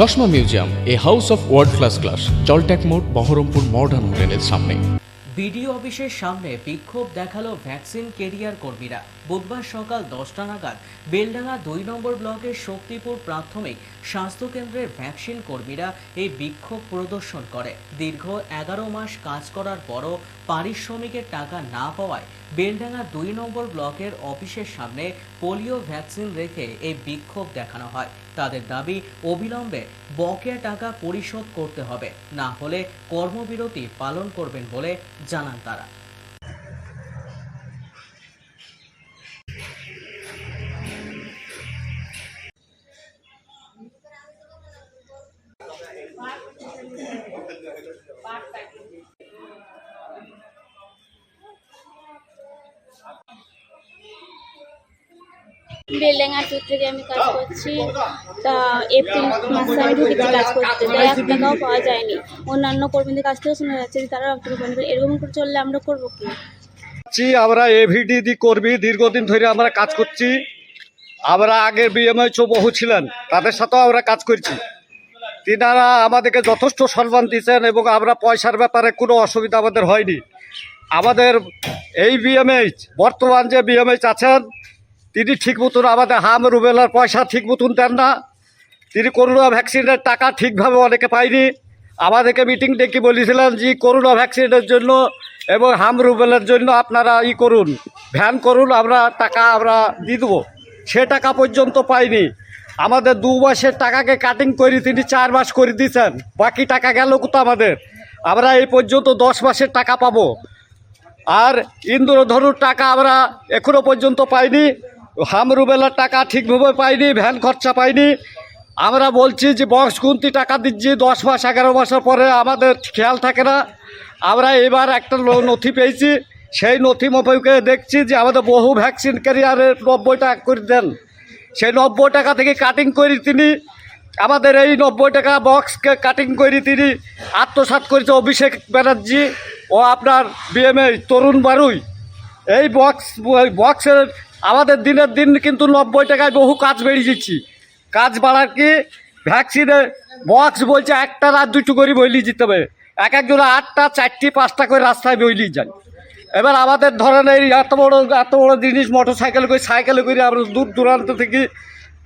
চশমা museum, a house of world class class জলট্যাক মোড়, Baharampur modern হোটেলের সামনে। বিডিও অফিসের সামনে বিক্ষোভ দেখাল ভ্যাকসিন কেরিয়ার কর্মীরা। বুধবার সকাল দশটা নাগাদ বেলডাঙ্গা দুই নম্বর ব্লকের শক্তিপুর প্রাথমিক স্বাস্থ্যকেন্দ্রের ভ্যাকসিন কর্মীরা এই বিক্ষোভ প্রদর্শন করে। দীর্ঘ এগারো মাস কাজ করার পরও পারিশ্রমিকের টাকা না পাওয়ায় বেলডাঙ্গা দুই নম্বর ব্লকের অফিসের সামনে পোলিও ভ্যাকসিন রেখে এই বিক্ষোভ দেখানো হয়। তাদের দাবি অবিলম্বে বকেয়া টাকা পরিশোধ করতে হবে। না হলে কর্মবিরতি পালন করবেন বলে জানান তারা। বেলেঙ্গা টু থেকে আমি কাজ করছি। তা এপ্রিল মাসে আমি ঢুকেছি কাজ করতে তাই এক টাকাও পাওয়া যায়নি। অন্যান্য কর্মীদের কাছ থেকে শোনা যাচ্ছে যে তারা এরকম করে চললে আমরা করব কি? আমরা এভিডি কর্মী। দীর্ঘদিন ধরে আমরা কাজ করছি। আমরা আগে বিএমএইচও বহু ছিলেন। তাদের সাথেও আমরা কাজ করছি। তিনারা আমাদেরকে যথেষ্ট সম্মান দিয়েছেন এবং আমরা পয়সার ব্যাপারে কোনো অসুবিধা আমাদের হয়নি। আমাদের এই বিএমএইচ বর্তমান যে বিএমএইচ আছেন তিনি ঠিক মতন আমাদের হাম রুবেলার পয়সা ঠিক মতন দেন না। তিনি করোনা ভ্যাকসিনের টাকা ঠিকভাবে অনেকে পায়নি। আমাদেরকে মিটিং ডেকে বলেছিলেন যে, করোনা ভ্যাকসিনের জন্য এবং হাম রুবেলের জন্য আপনারা ই করুন, ভ্যান করুন, আমরা টাকা আমরা দিয়ে দেবো। সে টাকা পর্যন্ত পাইনি আমাদের দু মাসের টাকাকে কাটিং করে তিনি চার মাস করে দিয়েছেন। বাকি টাকা গেল কোথা আমাদের? আমরা এই পর্যন্ত দশ মাসের টাকা পাবো। আর ইন্দ্রধনুর টাকা আমরা এখনও পর্যন্ত পাইনি। হামরুবেলার টাকা ঠিকভাবে পাইনি ভ্যান খরচা পাইনি আমরা বলছি যে, বক্স গুনতি টাকা দিচ্ছি, দশ মাস, এগারো মাসের পরে আমাদের খেয়াল থাকে না। আমরা এবার একটা নথি পেয়েছি। সেই নথি মোবাইলকে দেখছি যে, আমাদের বহু ভ্যাকসিন ক্যারিয়ারের নব্বই টাকা করে দেন। সেই নব্বই টাকা থেকে কাটিং করে তিনি, আমাদের এই নব্বই টাকা বক্সকে কাটিং করে তিনি আত্মসাৎ করেছে অভিষেক ব্যানার্জি ও আপনার বিএমএ তরুণ বারুই। এই বক্স, বক্সের আমাদের দিনের দিন কিন্তু নব্বই টাকায় বহু কাজ বেরিয়ে যাচ্ছি। কাজ বাড়ার কি? ভ্যাকসিনে বক্স বলছে একটা রাত দুটো করে বইলি যেতে হবে। এক একজন আটটা, চারটি, পাঁচটা করে রাস্তায় বইলি যায়। এবার আমাদের ধরেন এই এত বড় এত বড় জিনিস মোটর সাইকেল করে সাইকেলে করে আমরা দূর দূরান্ত থেকে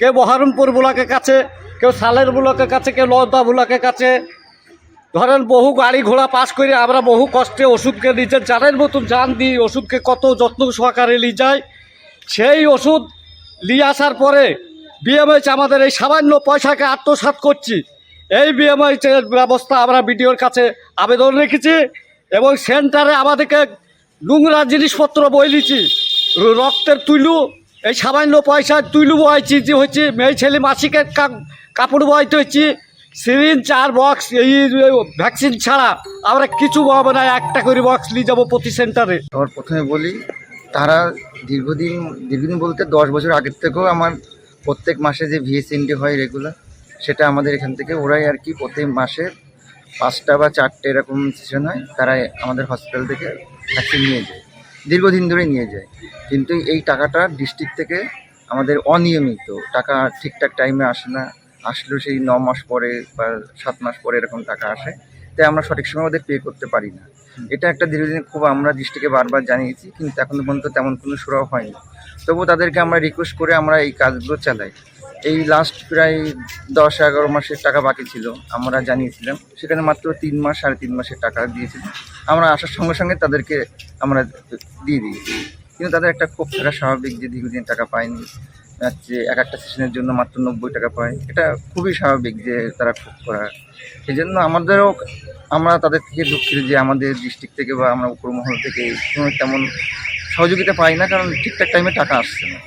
কেউ বহরমপুর ব্লকের কাছে, কেউ সালের ব্লকের কাছে, কেউ লদা ব্লকের কাছে। ধরেন বহু গাড়ি ঘোড়া পাস করে আমরা বহু কষ্টে ওষুধকে নিজের জানের মতন জান দিই ওষুধকে কত যত্ন সহকারে নিয়ে যাই সেই ওষুধ নিয়ে আসার পরে বিএমএইচ আমাদের এই সামান্য পয়সাকে আত্মসাৎ করছি। এই বিএমএইচের ব্যবস্থা আমরা বিডিওর কাছে আবেদন রেখেছি এবং সেন্টারে আমাদেরকে নোংরা জিনিসপত্র বই লিছি রক্তের তুলু এই সামান্য পয়সায় তুলু বয়ছি যে হচ্ছে মেয়ে, ছেলে মাসিকের কাপড় বয়তে হচ্ছে। সিরিঞ্জ, চার বক্স, এই ভ্যাকসিন ছাড়া আমরা কিছু পাবো না, একটা করে বক্স নিয়ে যাব প্রতি সেন্টারে। প্রথমে বলি, তারা দীর্ঘদিন দীর্ঘদিন বলতে দশ বছর আগের থেকেও আমার প্রত্যেক মাসে যে ভিএসএনডি হয় রেগুলার সেটা আমাদের এখান থেকে ওরাই আর কি প্রত্যেক মাসে পাঁচটা বা চারটে এরকম সেশন হয় তারা আমাদের হসপিটাল থেকে ভ্যাকসিন নিয়ে যায়। দীর্ঘদিন ধরে নিয়ে যায়। কিন্তু এই টাকাটা ডিস্ট্রিক্ট থেকে আমাদের অনিয়মিত, টাকা ঠিকঠাক টাইমে আসে না। আসলেও সেই ন মাস পরে বা সাত মাস পরে এরকম টাকা আসে। তাই আমরা সঠিক সময় ওদের পে করতে পারি না। এটা একটা দীর্ঘদিন খুব আমরা দৃষ্টিকে বারবার জানিয়েছি কিন্তু এখনও পর্যন্ত তেমন কোনো সুরাও হয়নি। তবুও তাদেরকে আমরা রিকোয়েস্ট করে আমরা এই কাজগুলো চালাই। এই লাস্ট প্রায় দশ এগারো মাসের টাকা বাকি ছিল আমরা জানিয়েছিলাম। সেখানে মাত্র তিন মাস সাড়ে তিন মাসের টাকা দিয়েছিলাম। আমরা আসার সঙ্গে সঙ্গে তাদেরকে আমরা দিয়ে দিয়েছি। কিন্তু তাদের একটা খুব থাকা স্বাভাবিক যে দীর্ঘদিন টাকা পায়নি হচ্ছে এক একটা সেশনের জন্য মাত্র নব্বই টাকা পায় এটা খুবই স্বাভাবিক যে তারা খুব করা। সেই জন্য আমাদেরও আমরা তাদের থেকে দুঃখিত যে আমাদের ডিস্ট্রিক্ট থেকে বা আমরা উপরমহল থেকে কোনো তেমন সহযোগিতা পাই না, কারণ ঠিকঠাক টাইমে টাকা আসছে না।